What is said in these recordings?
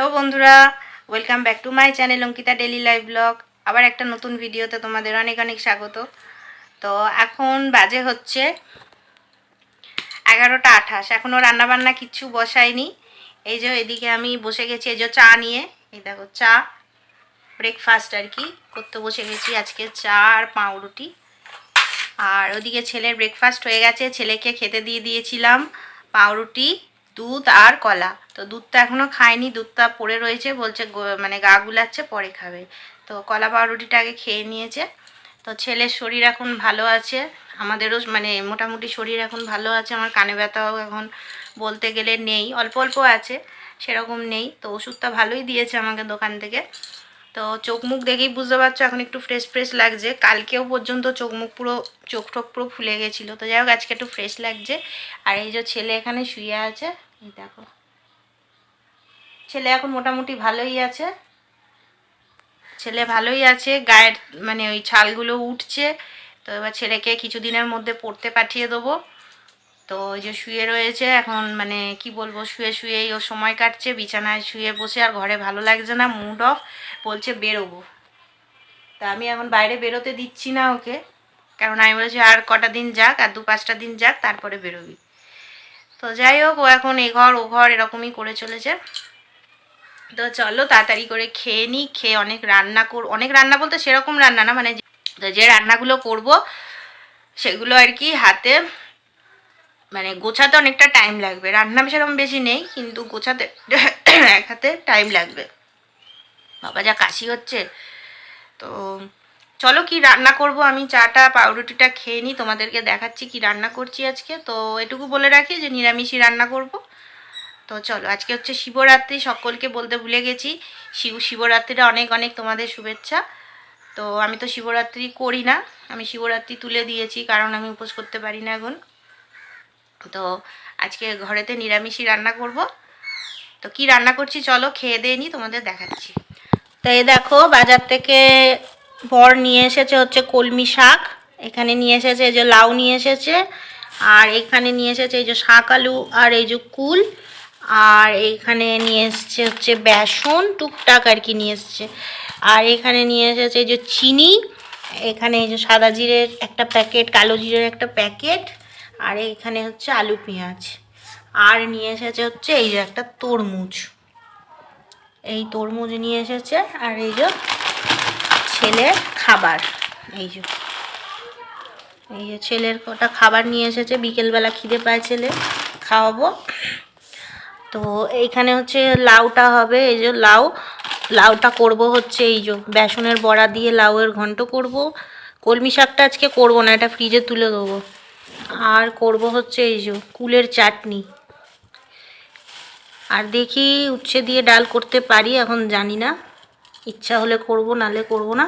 Hello বন্ধুরা welcome back to my channel Ankita daily live blog আবার একটা নতুন ভিডিওতে তোমাদের অনেক অনেক স্বাগত। তো এখন বাজে হচ্ছে এগারোটা আঠাশ। এখনও রান্নাবান্না কিচ্ছু বসাইনি এই যে এদিকে আমি বসে গেছি, এই যে চা নিয়ে। এই দেখো, চা ব্রেকফাস্ট আর কি করতে বসে গেছি আজকে, চা আর পাউরুটি। আর ওদিকে ছেলের ব্রেকফাস্ট হয়ে গেছে। ছেলেকে খেতে দিয়ে দিয়েছিলাম পাউরুটি। দুধ আর কলা। তো দুধটা এখনও খায়নি দুধটা পড়ে রয়েছে, বলছে মানে গা গুলাচ্ছে, পরে খাবে। তো কলা পাউরুটিটা আগে খেয়ে নিয়েছে। তো ছেলের শরীর এখন ভালো আছে, আমাদেরও মানে মোটামুটি শরীর এখন ভালো আছে, আমার কানে ব্যথাও এখন বলতে গেলে নেই, অল্প অল্প আছে, সেরকম নেই। তো ওষুধটা ভালোই দিয়েছে আমাকে দোকান থেকে। তো চোখ মুখ দেখেই বুঝতে পারছ, এখন একটু ফ্রেশ ফ্রেশ লাগছে। কালকেও পর্যন্ত চোখ মুখ পুরো, চোখ টোক পুরো ফুলে গেছিল। তো যাই হোক, আজকে একটু ফ্রেশ লাগছে। আর এই যে ছেলে এখানে শুয়ে আছে এই দেখো। ছেলে এখন মোটামুটি ভালোই আছে। ছেলে ভালোই আছে, গায়ের মানে ওই ছালগুলো উঠছে। তো এবার ছেলেকে কিছুদিনের মধ্যে পড়তে পাঠিয়ে দেবো। তো ওই যে শুয়ে রয়েছে, এখন মানে কি বলব, শুয়ে শুয়েই ও সময় কাটছে, বিছানায় শুয়ে বসে আর ঘরে ভালো লাগছে না মুড অফ বলছে বেরোবো। তা আমি এখন বাইরে বেরোতে দিচ্ছি না ওকে। কারণ আমি বলেছি আর কটা দিন যাক, আর দু পাঁচটা দিন যাক, তারপরে বেরোবি। তো যাই হোক, ও এখন এ ঘর, ও ঘর এরকমই করে চলেছে। তো চলো তাড়াতাড়ি করে খেয়ে নিই, খেয়ে অনেক রান্না কর, অনেক রান্না বলতে সেরকম রান্না না মানে যে- রান্নাগুলো করব, সেগুলো আর কি হাতে মানে গোছাতে অনেকটা টাইম লাগবে। রান্না সেরকম বেশি নেই, কিন্তু গোছাতে এক হাতে টাইম লাগবে। বাবা যা কাশি হচ্ছে, তো চলো কি রান্না করব? আমি চাটা, পাউরুটিটা খেয়ে নিই তোমাদেরকে দেখাচ্ছি কি রান্না করছি আজকে। তো এটুকু বলে রাখি যে নিরামিষই রান্না করব। তো চলো, আজকে হচ্ছে শিবরাত্রি, সকলকে বলতে ভুলে গেছি। শিব, শিবরাত্রিটা অনেক অনেক তোমাদের শুভেচ্ছা। তো আমি তো শিবরাত্রি করি না, আমি শিবরাত্রি তুলে দিয়েছি, কারণ আমি উপোস করতে পারি না এখন। তো আজকে ঘরেতে নিরামিষই রান্না করব। তো কি রান্না করছি চলো, খেয়ে দিয়ে নি, তোমাদের দেখাচ্ছি। তো এই দেখো, বাজার থেকে বর নিয়ে এসেছে হচ্ছে কলমি শাক। এখানে নিয়ে এসেছে এই যে লাউ নিয়ে এসেছে। আর এখানে নিয়ে এসেছে এই যে শাক আলু আর এই যে কুল। আর এইখানে নিয়ে এসেছে হচ্ছে বেসন, টুকটাক আর কি নিয়ে এসেছে। আর এখানে নিয়ে এসেছে এই যে চিনি। এখানে এই যে সাদা জিরের একটা প্যাকেট, কালো জিরের একটা প্যাকেট। আর এখানে হচ্ছে আলু পেঁয়াজ। আর নিয়ে এসেছে হচ্ছে এই যে একটা তরমুজ। এই তরমুজ নিয়ে এসেছে। আর এই যে ছেলের খাবার। এই যে। এই যে ছেলের কটা খাবার নিয়ে এসেছে। বিকেলবেলা খিদে পায় ছেলে। খাওয়াবো। তো এইখানে হচ্ছে লাউটা হবে। এই যে লাউ। লাউটা করব হচ্ছে এই যে বেসনের বড়া দিয়ে লাউয়ের ঘন্ট করব। কলমি শাকটা আজকে করব না, এটা ফ্রিজে তুলে দেবো। আর করব হচ্ছে এই যে কুলের চাটনি। আর দেখি উচ্ছে দিয়ে ডাল করতে পারি, এখন জানি না। ইচ্ছা হলে করব, নালে করব না।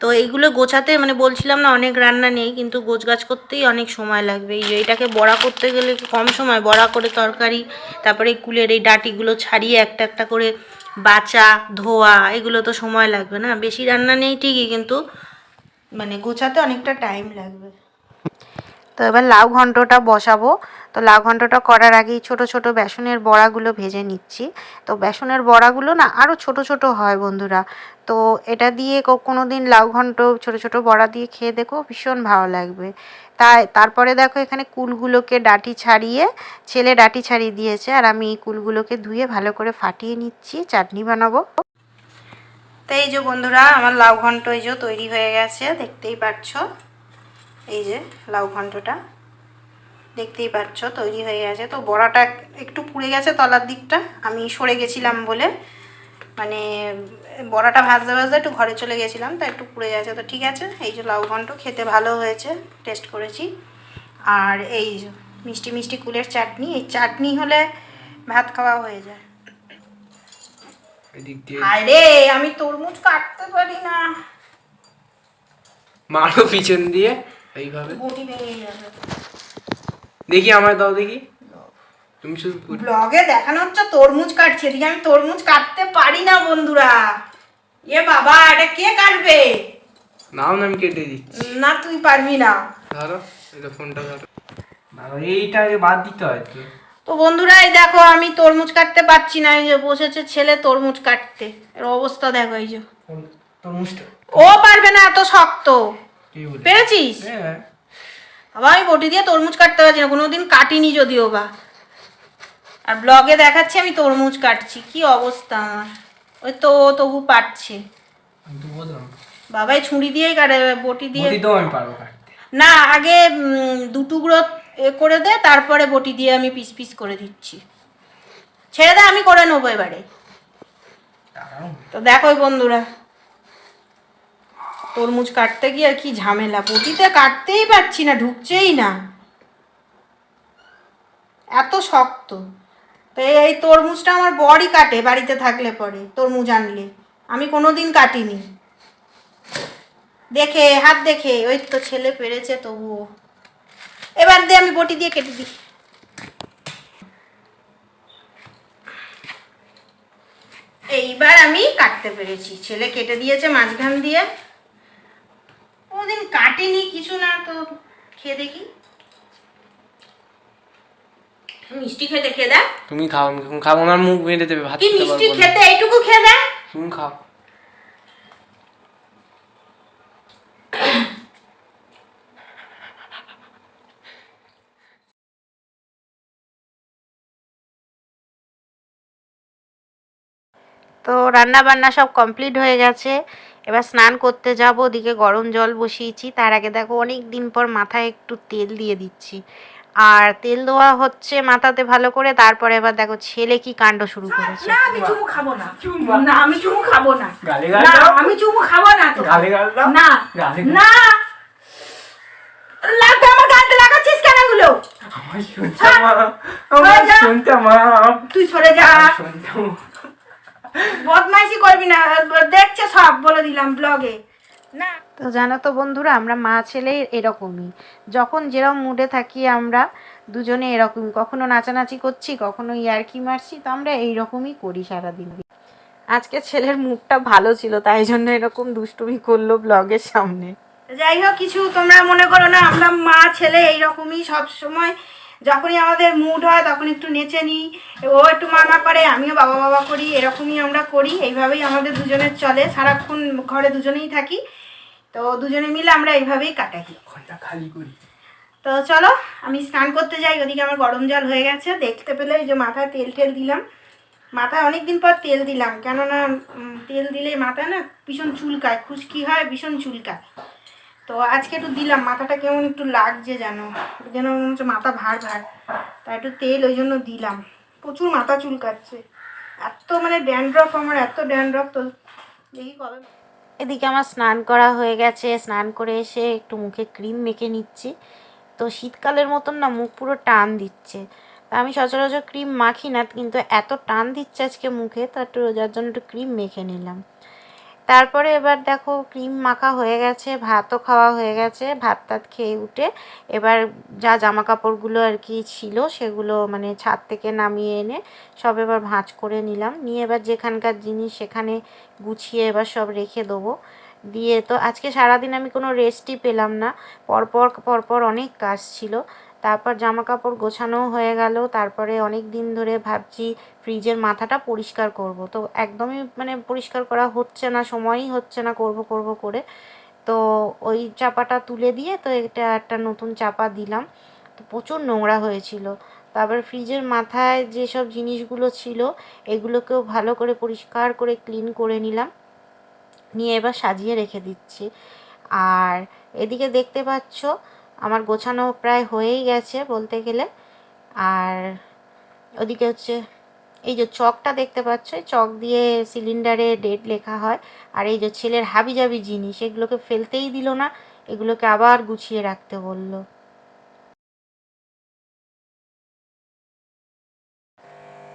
তো এইগুলো গোছাতে মানে বলছিলাম না, অনেক রান্না নেই, কিন্তু গোছগাছ করতেই অনেক সময় লাগবে। এই যে এটাকে বড়া করতে গেলে কম সময়, বড়া করে তরকারি, তারপরে কুলের এই ডাটিগুলো ছাড়িয়ে একটা একটা করে বাচা, ধোয়া, এগুলো তো সময় লাগবে না। বেশি রান্না নেই ঠিকই, কিন্তু মানে গোছাতে অনেকটা টাইম লাগবে। তো এবার লাউ ঘন্টটা বসাবো। তো লাউ করার আগেই ছোট ছোট বেসনের বড়াগুলো ভেজে নিচ্ছি। তো বেসনের বড়াগুলো না আরও ছোট ছোট হয় বন্ধুরা। তো এটা দিয়ে কোনো দিন লাউ ঘন্ট ছোট ছোট বড়া দিয়ে খেয়ে দেখো ভীষণ ভালো লাগবে। তাই তারপরে দেখো এখানে কুলগুলোকে ডাটি ছাড়িয়ে, ছেলে ডাটি ছাড়িয়ে দিয়েছে। আর আমি এই কুলগুলোকে ধুয়ে ভালো করে ফাটিয়ে নিচ্ছি, চাটনি বানাবো। তো এই যে বন্ধুরা, আমার লাউ ঘন্ট এই যে তৈরি হয়ে গেছে, দেখতেই পাচ্ছ। এই যে লাউ ঘন্টটা দেখতেই পাচ্ছ তৈরি হয়ে গেছে। তো বড়াটা একটু পুড়ে গেছে তলার দিকটা আমি সরে গেছিলাম বলে। মানে বড়াটা ভাজতে ভাজতে একটু ঘরে চলে গেছিলাম তো একটু পুড়ে গেছে। তো ঠিক আছে এই যে লাউ ঘন্ট খেতে ভালো হয়েছে টেস্ট করেছি। আর এই মিষ্টি মিষ্টি কুলের চাটনি এই চাটনি হলে ভাত খাওয়া হয়ে যায়। আরে আমি তরমুজ কাটতে পারি না। মারো পিছন দিয়ে এইভাবে। বটি ভেঙে যাবে। দেখি আমার দাও দেখি। তুমি শুধু ব্লগে দেখানো হচ্ছে তরমুজ কাটছে এদিকে আমি তরমুজ কাটতে পারি না বন্ধুরা। এ বাবা এটা কে কাটবে? নাও না আমি কেটে দিচ্ছি। না তুই পারবি না। ধরো এটা ফোনটা ধরো। ধরো এইটা বাদ দিতে হয় তো তো বন্ধুরা এই দেখো আমি তরমুজ কাটতে পারছি না এই যে বসেছে ছেলে তরমুজ কাটতে। এর অবস্থা দেখো এই যে। তরমুজটা? ও পারবে না এত শক্ত। কি পেরেছিস? হ্যাঁ। আবার আমি বটি দিয়ে তরমুজ কাটতে পারছি না কোনোদিন কাটিনি যদিও বা। আর ব্লগে দেখাচ্ছি আমি তরমুজ কাটছি কি অবস্থা আমার? ওই তো তবু পারছে বাবাই ছুরি দিয়েই কাটে বটি দিয়ে। না আগে উম, দু টুকরো এ করে দে তারপরে বটি দিয়ে আমি পিস পিস করে দিচ্ছি। ছেড়ে দে আমি করে নেব এবারে। তো দেখোই বন্ধুরা। তরমুজ কাটতে গিয়ে আর কি ঝামেলা? বটিতে কাটতেই পারছি না, ঢুকছেই না। এত শক্ত। তো এই- তরমুজটা আমার বড়ই কাটে বাড়িতে থাকলে পরে, তরমুজ আনলে। আমি কোনোদিন কাটিনি। দেখে, হাত দেখে, ওই তো ছেলে পেরেছে তবুও। এবার দিয়ে আমি বটি দিয়ে কেটে দিই। এইবার আমি কাটতে পেরেছি। ছেলে কেটে দিয়েছে মাঝখান দিয়ে। ওদিন কাটেনি কিছু না তো খেয়ে দেখি। মিষ্টি খেতে খেয়ে দেখ। তুমি খাও আমি কখন খাব না মুখ বেঁধে দেবে ভাত কি মিষ্টি খেতে এইটুকু খেয়ে দেখ। তুমি খাও। তো রান্না বান্না সব কমপ্লিট হয়ে গেছে। এবার স্নান করতে যাব ওদিকে গরম জল বসিয়েছি। তার আগে দেখো অনেক দিন পর মাথায় একটু তেল দিয়ে দিচ্ছি। আর তেল দেওয়া হচ্ছে মাথাতে ভালো করে তারপরে এবার দেখো ছেলে কি কাণ্ড শুরু করেছে। না আমি চুমু খাব না। না আমি চুমু খাব না। গালে গাল না আমি চুমু খাব না তো। গালে গাল না গালে না। লাগবে আমার গালতে লাগাচ্ছিস কেনগুলো আমার শুনতাম আমার যা। তুই সরে যা। শুনতাম বদমাইশি করবি না দেখছে সব বলে দিলাম ব্লগে না। তো জানো তো বন্ধুরা আমরা মা ছেলে এরকমই। যখন যেরকম মুডে থাকি আমরা দুজনে এরকমই। কখনো নাচানাচি করছি কখনো ইয়ার্কি মারছি তো আমরা এইরকমই করি সারাদিন। আজকে ছেলের মুডটা ভালো ছিল তাই জন্য এরকম দুষ্টুমি করল ব্লগের সামনে। যাই হোক কিছু তোমরা মনে করো না আমরা মা ছেলে এইরকমই সব সময় যখনই আমাদের মুড হয় তখন একটু নেচে নিই। ও একটু মামা করে আমিও বাবা বাবা করি এরকমই আমরা করি। এইভাবেই আমাদের দুজনের চলে। সারাক্ষণ ঘরে দুজনেই থাকি। তো দুজনে মিলে আমরা এইভাবেই কাটাই। ঘরটা খালি করি। তো চলো আমি স্নান করতে যাই। ওদিকে আমার গরম জল হয়ে গেছে। দেখতে পেলে যে মাথায় তেল টেল দিলাম। মাথায় অনেক দিন পর তেল দিলাম। কেননা তেল দিলে মাথায় না ভীষণ চুলকায় খুশকি হয় ভীষণ চুলকায়। তো আজকে একটু দিলাম, মাথাটা কেমন একটু লাগছে যেন। যেন মনে হচ্ছে মাথা ভার ভার। তা একটু তেল ওই জন্য দিলাম। প্রচুর মাথা চুলকাচ্ছে। এত মানে ড্যান্ড্রফ আমার, এত ড্যান্ড্রফ। তো দেখি কবে। এদিকে আমার স্নান করা হয়ে গেছে। স্নান করে এসে একটু মুখে ক্রিম মেখে নিচ্ছি। তো শীতকালের মতন না মুখ পুরো টান দিচ্ছে। তা আমি সচরাচর ক্রিম মাখি না, কিন্তু এত টান দিচ্ছে আজকে মুখে, তা একটু যার জন্য একটু ক্রিম মেখে নিলাম। তারপরে এবার দেখো ক্রিম মাখা হয়ে গেছে, ভাতও খাওয়া হয়ে গেছে ভাত টাত খেয়ে উঠে এবার যা জামা কাপড়গুলো আর কি ছিল সেগুলো মানে ছাদ থেকে নামিয়ে এনে সব এবার ভাঁজ করে নিলাম। নিয়ে এবার যেখানকার জিনিস সেখানে গুছিয়ে এবার সব রেখে দেবো। দিয়ে তো আজকে সারাদিন আমি কোনো রেস্টই পেলাম না। পরপর পরপর অনেক কাজ ছিল। তারপর জামা কাপড় গোছানোও হয়ে গেল। তারপরে অনেক দিন ধরে ভাবছি ফ্রিজের মাথাটা পরিষ্কার করব। তো একদমই মানে পরিষ্কার করা হচ্ছে না, সময়ই হচ্ছে না করব করব করে। তো ওই চাপাটা তুলে দিয়ে তো এটা একটা নতুন চাপা দিলাম। তো প্রচুর নোংরা হয়েছিল। তারপর ফ্রিজের মাথায় যেসব জিনিসগুলো ছিল, এগুলোকেও ভালো করে পরিষ্কার করে ক্লিন করে নিলাম। নিয়ে এবার সাজিয়ে রেখে দিচ্ছি। আর এদিকে দেখতে পাচ্ছ আমার গোছানো প্রায় হয়েই গেছে বলতে গেলে। আর ওদিকে হচ্ছে এই যে চকটা দেখতে পাচ্ছ চক দিয়ে সিলিন্ডারে ডেট লেখা হয়। আর এই যে ছেলের হাবিজাবি জিনিস, এগুলোকে ফেলতেই দিল না, এগুলোকে আবার গুছিয়ে রাখতে বলল।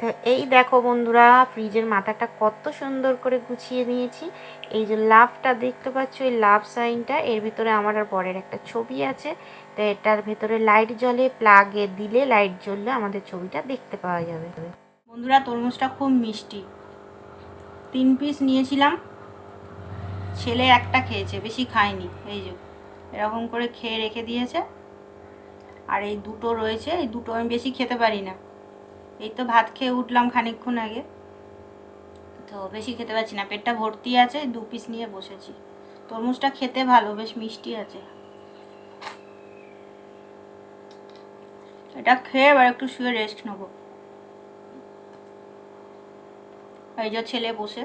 তো এই দেখো বন্ধুরা, ফ্রিজের মাথাটা কত সুন্দর করে গুছিয়ে নিয়েছি। এই যে লাভটা দেখতে পাচ্ছ, এই লাভ সাইনটা, এর ভিতরে আমার আর বরের একটা ছবি আছে। তো এটার ভেতরে লাইট জ্বলে, প্লাগে দিলে লাইট জ্বললে আমাদের ছবিটা দেখতে পাওয়া যাবে। বন্ধুরা, তরমুজটা খুব মিষ্টি। তিন পিস নিয়েছিলাম। ছেলে একটা খেয়েছে, বেশি খায়নি। এই যে, এরকম করে খেয়ে রেখে দিয়েছে। আর এই দুটো রয়েছে, এই দুটো আমি বেশি খেতে পারি না। এই তো ভাত খেয়ে উঠলাম খানিকক্ষণ আগে। তো বেশি খেতে পারছি না, পেটটা ভর্তি আছে, দু পিস নিয়ে বসেছি। তরমুজটা খেতে ভালো, বেশ মিষ্টি আছে। এটা খেয়ে এবার একটু শুয়ে রেস্ট নেব। এই যে ছেলে বসে।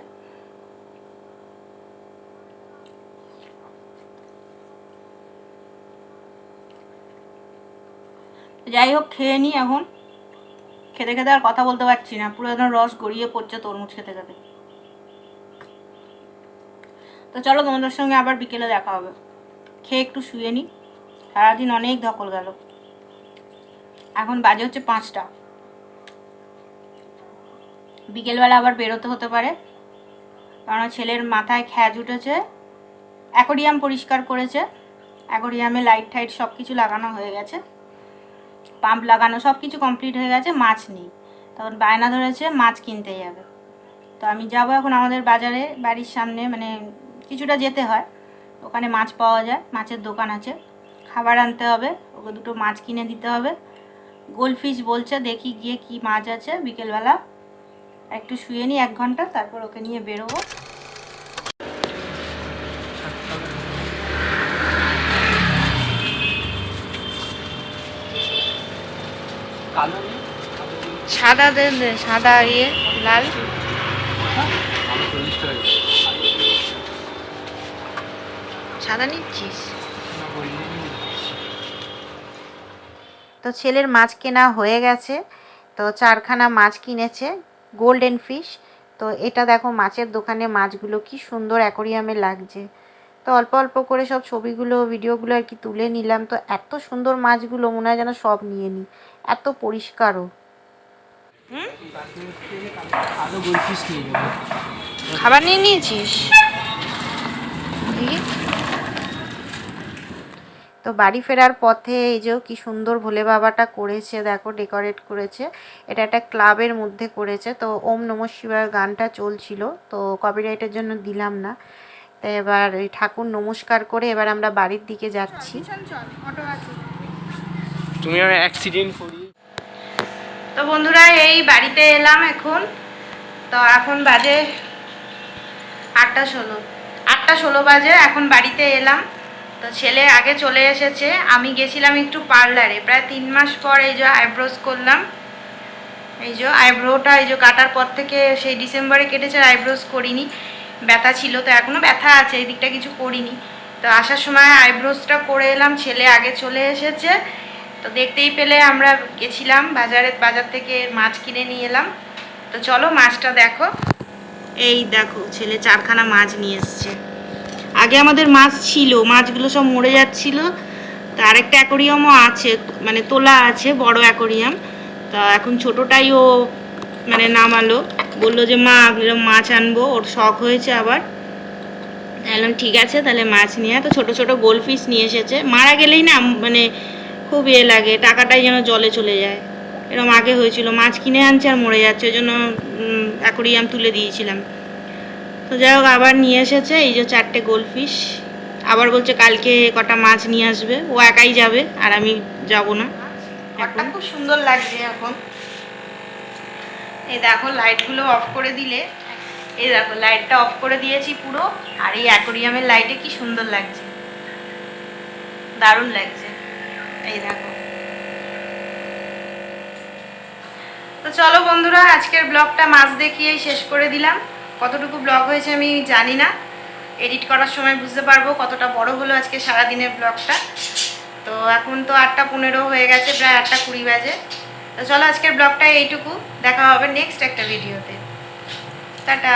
যাই হোক, খেয়ে নি এখন। খেতে খেতে আর কথা বলতে পারছি না। পুরো একদম রস গড়িয়ে পড়ছে তরমুজ খেতে খেতে। তো চলো তোমাদের সঙ্গে আবার বিকেলে দেখা হবে। খেয়ে একটু শুয়ে নি। সারাদিন অনেক ধকল গেল। এখন বাজে হচ্ছে পাঁচটা। বিকেলবেলা আবার বেরোতে হতে পারে। কারণ ছেলের মাথায় খ্যাজ উঠেছে। অ্যাকোরিয়াম পরিষ্কার করেছে। অ্যাকোরিয়ামে লাইট টাইট সব কিছু লাগানো হয়ে গেছে। পাম্প লাগানো সব কিছু কমপ্লিট হয়ে গেছে, মাছ নেই। তখন বায়না ধরেছে, মাছ কিনতে যাবে। তো আমি যাব এখন আমাদের বাজারে, বাড়ির সামনে মানে কিছুটা যেতে হয়। ওখানে মাছ পাওয়া যায়, মাছের দোকান আছে। খাবার আনতে হবে, ওকে দুটো মাছ কিনে দিতে হবে। গোলফিশ বলছে, দেখি গিয়ে কি মাছ আছে, বিকেলবেলা। একটু শুয়ে নিই এক ঘণ্টা, তারপর ওকে নিয়ে বেরোবো কালো নেই সাদা দেন সাদা ইয়ে লাল। সাদা নিচ্ছিস। তো ছেলের মাছ কেনা হয়ে গেছে। তো চারখানা মাছ কিনেছে, গোল্ডেন ফিশ। তো এটা দেখো মাছের দোকানে মাছগুলো কি সুন্দর অ্যাকোরিয়ামে লাগছে। তো অল্প অল্প করে সব ছবিগুলো, ভিডিওগুলো আর কি তুলে নিলাম। তো এত সুন্দর মাছগুলো মনে হয় যেন সব নিয়ে নিই এত পরিষ্কারও। খাবার নিয়ে নিয়েছিস? তো বাড়ি ফেরার পথে এই যে কি সুন্দর ভোলে বাবাটা করেছে, দেখো ডেকোরেট করেছে। এটা একটা ক্লাবের মধ্যে করেছে। তো ওম নম শিবায় গানটা চলছিল, তো কপিরাইটের জন্য দিলাম না। তো এবার ঠাকুর নমস্কার করে এবার আমরা বাড়ির দিকে যাচ্ছি। তুমি আমার অ্যাক্সিডেন্ট করিয়ে তো বন্ধুরা, এই বাড়িতে এলাম এখন। তো এখন বাজে আটটা ষোলো। আটটা ষোলো বাজে, এখন বাড়িতে এলাম। তো ছেলে আগে চলে এসেছে। আমি গেছিলাম একটু পার্লারে। প্রায় তিন মাস পর এই যে আইব্রোজ করলাম। এই যে আইব্রোটা, এই যে কাটার পর থেকে সেই ডিসেম্বরে কেটেছে আইব্রোজ করিনি। ব্যথা ছিল তো এখনও ব্যথা আছে, এই দিকটা কিছু করিনি। তো আসার সময় আইব্রোজটা করে এলাম। ছেলে আগে চলে এসেছে। তো দেখতেই পেলে আমরা গেছিলাম বাজারে, বাজার থেকে মাছ কিনে নিয়ে এলাম। তো চলো মাছটা দেখো। এই দেখো, ছেলে চারখানা মাছ নিয়ে এসছে। আগে আমাদের মাছ ছিল, মাছগুলো সব মরে যাচ্ছিল। তো আরেকটা অ্যাকোরিয়ামও আছে মানে তোলা আছে, বড় অ্যাকোরিয়াম। তা এখন ছোটোটাই ও মানে নামালো। বলল যে, মা মাছ আনব। ওর শখ হয়েছে আবার। তাহলে ঠিক আছে, তাহলে মাছ নিয়ে। তো ছোটো ছোটো গোলফিশ নিয়ে এসেছে। মারা গেলেই না মানে খুব ইয়ে লাগে, টাকাটাই যেন জলে চলে যায়। এরকম আগে হয়েছিল, মাছ কিনে আনছে আর মরে যাচ্ছে, ওই জন্য অ্যাকোরিয়াম তুলে দিয়েছিলাম। তো যাই হোক, আবার নিয়ে এসেছে, এই যে চারটে গোলফিশ। আবার বলছে কালকে কটা মাছ নিয়ে আসবে, ও একাই যাবে, আর আমি যাব না। এখন খুব সুন্দর লাগছে এখন। এই দেখো, লাইটগুলো অফ করে দিলে। এই দেখো, লাইটটা অফ করে দিয়েছি পুরো, আর এই অ্যাকোরিয়ামের লাইটে কি সুন্দর লাগছে। দারুণ লাগছে। এই দেখো। তো চলো বন্ধুরা, আজকের ব্লগটা মাছ দেখিয়েই শেষ করে দিলাম। কতটুকু ব্লগ হয়েছে আমি জানি না। এডিট করার সময় বুঝতে পারব কতটা বড় হলো আজকে সারাদিনের ব্লগটা। তো এখন তো আটটা পনেরো হয়ে গেছে, প্রায় আটটা কুড়ি বাজে। তো চলো আজকের ব্লগটা এইটুকু। দেখা হবে নেক্সট একটা ভিডিওতে টাটা।